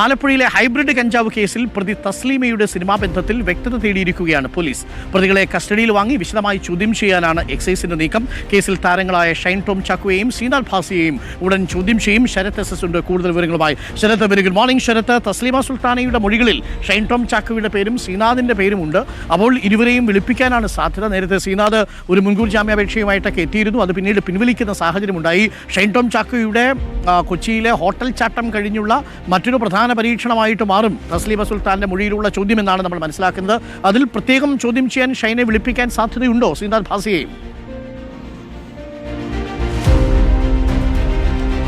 ആലപ്പുഴയിലെ ഹൈബ്രിഡ് കഞ്ചാവ് കേസിൽ പ്രതി തസ്ലീമയുടെ സിനിമാ ബന്ധത്തിൽ വ്യക്തത തേടിയിരിക്കുകയാണ് പോലീസ്. പ്രതികളെ കസ്റ്റഡിയിൽ വാങ്ങി വിശദമായി ചോദ്യം ചെയ്യാനാണ് എക്സൈസിന്റെ നീക്കം. കേസിൽ താരങ്ങളായ ഷൈൻ ടോം ചാക്കുവയെയും സീനാൽ ഭാസിയെയും ഉടൻ ചോദ്യം ചെയ്യും. ശരത് എസ് എസ് ഉണ്ട്. കൂടുതൽ വിവരങ്ങളുമായി Sarath very. Good morning Sarath. Thasleema സുൽത്താനയുടെ മൊഴികളിൽ ഷൈൻ ടോം ചാക്കുവിയുടെ പേരും സീനാദിന്റെ പേരുമുണ്ട് അപ്പോൾ ഇരുവരെയും വിളിപ്പിക്കാനാണ് സാധ്യത. നേരത്തെ സീനാദ് ഒരു മുൻകൂർ ജാമ്യാപേക്ഷയുമായിട്ടൊക്കെ എത്തിയിരുന്നു. അത് പിന്നീട് പിൻവലിക്കുന്ന സാഹചര്യമുണ്ടായി. ഷൈൻ ടോം ചാക്കുയുടെ കൊച്ചിയിലെ ഹോട്ടൽ ചാട്ടം കഴിഞ്ഞുള്ള മറ്റൊരു പ്രധാന പരീക്ഷണമായിട്ട് മാറും. തസ്ലീമ സുൽത്താന്റെ മൊഴിയിലുള്ള ചോദ്യം എന്നാണ് നമ്മൾ മനസ്സിലാക്കുന്നത്. അതിൽ പ്രത്യേകം ചോദ്യം ചെയ്യാൻ ഷൈനെ വിളിപ്പിക്കാൻ സാധ്യതയുണ്ടോ ശ്രീനാഥ് ഭാസിയെയും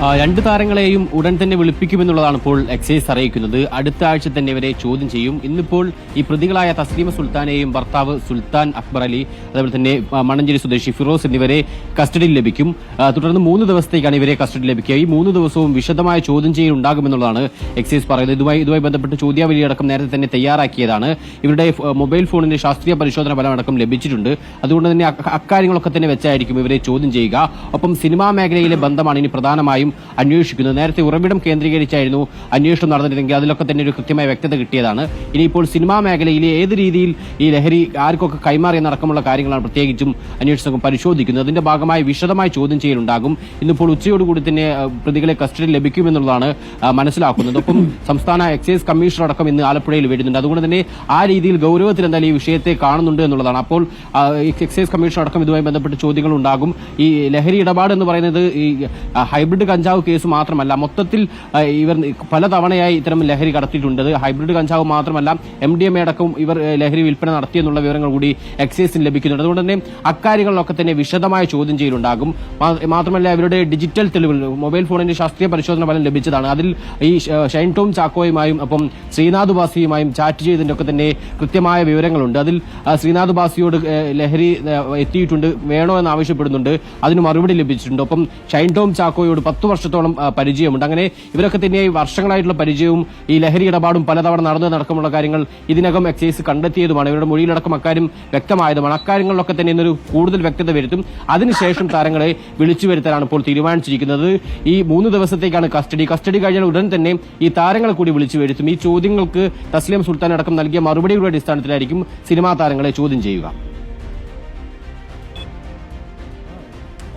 രണ്ട് താരങ്ങളെയും ഉടൻ തന്നെ വിളിപ്പിക്കുമെന്നുള്ളതാണ് ഇപ്പോൾ എക്സൈസ് അറിയിക്കുന്നത്. അടുത്ത ആഴ്ച തന്നെ ഇവരെ ചോദ്യം ചെയ്യും. ഇന്നിപ്പോൾ ഈ പ്രതികളായ തസ്ലീമ സുൽത്താനെയും ഭർത്താവ് സുൽത്താൻ അക്ബർ അലി അതുപോലെ തന്നെ മണഞ്ചേരി സ്വദേശി ഫിറോസ് എന്നിവരെ കസ്റ്റഡിയിൽ ലഭിക്കും. തുടർന്ന് മൂന്ന് ദിവസത്തേക്കാണ് ഇവരെ കസ്റ്റഡിയിൽ ലഭിക്കുക. ഈ മൂന്ന് ദിവസവും വിശദമായ ചോദ്യം ചെയ്യൽ ഉണ്ടാകുമെന്നുള്ളതാണ് എക്സൈസ് പറയുന്നത്. ഇതുമായി ഇതുമായി ബന്ധപ്പെട്ട് ചോദ്യാവലി അടക്കം നേരത്തെ തന്നെ തയ്യാറാക്കിയതാണ്. ഇവരുടെ മൊബൈൽ ഫോണിന്റെ ശാസ്ത്രീയ പരിശോധന ഫലമടക്കം ലഭിച്ചിട്ടുണ്ട്. അതുകൊണ്ട് തന്നെ അക്ക- അക്കാര്യങ്ങളൊക്കെ തന്നെ വെച്ചായിരിക്കും ഇവരെ ചോദ്യം ചെയ്യുക. ഒപ്പം സിനിമാ മേഖലയിലെ ബന്ധമാണ് ഇനി പ്രധാനമായും അന്വേഷിക്കുന്നത് നേരത്തെ ഉറവിടം കേന്ദ്രീകരിച്ചായിരുന്നു അന്വേഷണം നടന്നിരുന്നെങ്കിൽ അതിലൊക്കെ തന്നെ ഒരു കൃത്യമായ വ്യക്തത കിട്ടിയതാണ്. ഇനിയിപ്പോൾ സിനിമാ മേഖലയിൽ ഏത് രീതിയിൽ ഈ ലഹരി ആർക്കൊക്കെ കൈമാറിയെന്നടക്കമുള്ള കാര്യങ്ങളാണ് പ്രത്യേകിച്ചും അന്വേഷണ സംഘം പരിശോധിക്കുന്നത്. അതിന്റെ ഭാഗമായി വിശദമായി ചോദ്യം ചെയ്യലുണ്ടാകും. ഇന്നിപ്പോൾ ഉച്ചയോടുകൂടി തന്നെ പ്രതികളെ കസ്റ്റഡിയിൽ ലഭിക്കുമെന്നുള്ളതാണ് മനസ്സിലാക്കുന്നത്. ഒപ്പം സംസ്ഥാന എക്സൈസ് കമ്മീഷണർ അടക്കം ഇന്ന് ആലപ്പുഴയിൽ വരുന്നുണ്ട്. അതുകൊണ്ട് തന്നെ ആ രീതിയിൽ ഗൗരവത്തിൽ എന്തായാലും ഈ വിഷയത്തെ കാണുന്നുണ്ട് എന്നുള്ളതാണ്. അപ്പോൾ എക്സൈസ് കമ്മീഷണർ അടക്കം ഇതുമായി ബന്ധപ്പെട്ട് ചോദ്യങ്ങൾ ഉണ്ടാകും ഈ ലഹരി ഇടപാട് എന്ന് പറയുന്നത് ഈ ഹൈബ്രിഡ് കഞ്ചാവ് കേസ് മാത്രമല്ല മൊത്തത്തിൽ ഇവർ പലതവണയായി ഇത്തരം ലഹരി കടത്തിയിട്ടുണ്ട്. ഹൈബ്രിഡ് കഞ്ചാവ് മാത്രമല്ല എം ഡി എം അടക്കം ഇവർ ലഹരി വിൽപ്പന നടത്തിയെന്നുള്ള വിവരങ്ങൾ കൂടി എക്സൈസിന് ലഭിക്കുന്നുണ്ട്. അതുകൊണ്ട് തന്നെ അക്കാര്യങ്ങളിലൊക്കെ തന്നെ വിശദമായ ചോദ്യം ചെയ്യലുണ്ടാകും. മാത്രമല്ല ഇവരുടെ ഡിജിറ്റൽ തെളിവുകൾ മൊബൈൽ ഫോണിന്റെ ശാസ്ത്രീയ പരിശോധന ഫലം ലഭിച്ചതാണ്. അതിൽ ഈ ഷൈൻ ടോം ചാക്കോയുമായും ഒപ്പം ശ്രീനാഥ് ബാസിയുമായും ചാറ്റ് ചെയ്തതിന്റെ ഒക്കെ തന്നെ കൃത്യമായ വിവരങ്ങളുണ്ട്. അതിൽ ശ്രീനാഥ് ബാസിയോട് ലഹരി എത്തിയിട്ടുണ്ട് വേണോ എന്ന് ആവശ്യപ്പെടുന്നുണ്ട്. അതിന് മറുപടി ലഭിച്ചിട്ടുണ്ട്. ഒപ്പം ഷൈൻ ടോം ചാക്കോയോട് പത്ത് വർഷത്തോളം ആ, പരിചയമുണ്ട്. അങ്ങനെ ഇവരൊക്കെ തന്നെ വർഷങ്ങളായിട്ടുള്ള പരിചയവും ഈ ലഹരി ഇടപാടും പലതവണ നടന്നു നടക്കമുള്ള കാര്യങ്ങൾ ഇതിനകം എക്സൈസ് കണ്ടെത്തിയതുമാണ്. ഇവരുടെ മൊഴിയിലടക്കം അക്കാര്യം വ്യക്തമായതുമാണ്. അക്കാര്യങ്ങളിലൊക്കെ തന്നെ ഇന്നൊരു കൂടുതൽ വ്യക്തത വരുത്തും. അതിനുശേഷം താരങ്ങളെ വിളിച്ചു വരുത്താനാണ് ഇപ്പോൾ തീരുമാനിച്ചിരിക്കുന്നത്. ഈ മൂന്ന് ദിവസത്തേക്കാണ് കസ്റ്റഡി. കസ്റ്റഡി കഴിഞ്ഞാൽ ഉടൻ തന്നെ ഈ താരങ്ങളെ കൂടി വിളിച്ചു വരുത്തും. ഈ ചോദ്യങ്ങൾക്ക് തസ്ലീം സുൽത്താൻ അടക്കം നൽകിയ മറുപടിയുടെ അടിസ്ഥാനത്തിലായിരിക്കും സിനിമാ താരങ്ങളെ ചോദ്യം ചെയ്യുക.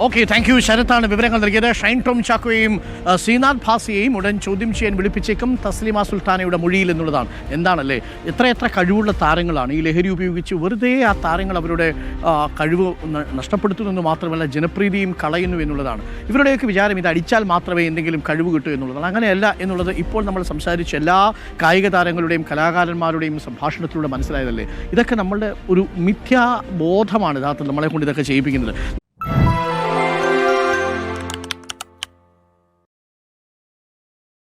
ഓക്കെ താങ്ക് യു ശരത്താണ് വിവരങ്ങൾ നൽകിയത്. ഷൈൻ ടോം ചാക്കോയെയും ശ്രീനാഥ് ഭാസിയെയും ഉടൻ ചോദ്യം ചെയ്യാൻ വിളിപ്പിച്ചേക്കും. തസ്ലിമ സുൽത്താനയുടെ മൊഴിയിൽ എന്നുള്ളതാണ്. എന്താണല്ലേ? എത്ര എത്ര കഴിവുള്ള താരങ്ങളാണ് ഈ ലഹരി ഉപയോഗിച്ച് വെറുതെ ആ താരങ്ങൾ അവരുടെ കഴിവ് നഷ്ടപ്പെടുത്തുന്നു മാത്രമല്ല ജനപ്രീതിയും കളയുന്നു എന്നുള്ളതാണ്. ഇവരുടെയൊക്കെ വിചാരം ഇത് അടിച്ചാൽ മാത്രമേ എന്തെങ്കിലും കഴിവ് കിട്ടൂ എന്നുള്ളതാണ്. അങ്ങനെയല്ല എന്നുള്ളത് ഇപ്പോൾ നമ്മൾ സംസാരിച്ച എല്ലാ കായിക താരങ്ങളുടെയും കലാകാരന്മാരുടെയും സംഭാഷണത്തിലൂടെ മനസ്സിലായതല്ലേ? ഇതൊക്കെ നമ്മളുടെ ഒരു മിഥ്യാബോധമാണ് യഥാർത്ഥത്തിൽ നമ്മളെ കൊണ്ട് ഇതൊക്കെ ചെയ്യിപ്പിക്കുന്നത്.